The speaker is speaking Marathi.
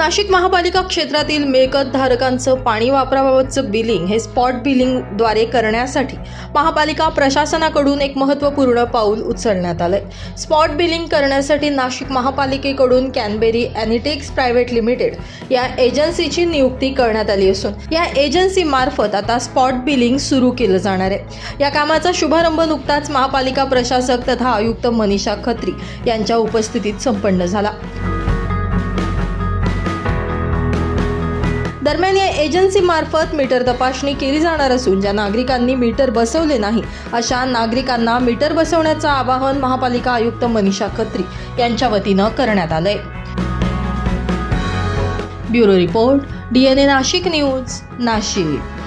नाशिक महापालिका क्षेत्रातील मिळकत धारकांचं पाणी वापराबाबतचं बिलिंग हे स्पॉट बिलिंगद्वारे करण्यासाठी महापालिका प्रशासनाकडून एक महत्त्वपूर्ण पाऊल उचलण्यात आलंय. स्पॉट बिलिंग करण्यासाठी नाशिक महापालिकेकडून कॅनबेरी ॲनिटेक्स प्रायव्हेट लिमिटेड या एजन्सीची नियुक्ती करण्यात आली असून या एजन्सीमार्फत आता स्पॉट बिलिंग सुरू केलं जाणार आहे. या कामाचा शुभारंभ नुकताच महापालिका प्रशासक तथा आयुक्त मनीषा खत्री यांच्या उपस्थितीत संपन्न झाला. दरम्यान या एजन्सीमार्फत मीटर तपासणी केली जाणार असून ज्या नागरिकांनी मीटर बसवले नाही अशा नागरिकांना मीटर बसवण्याचं आवाहन महापालिका आयुक्त मनीषा खत्री यांच्या वतीनं करण्यात आलंय. Bureau report DNA Nashik news Nashik.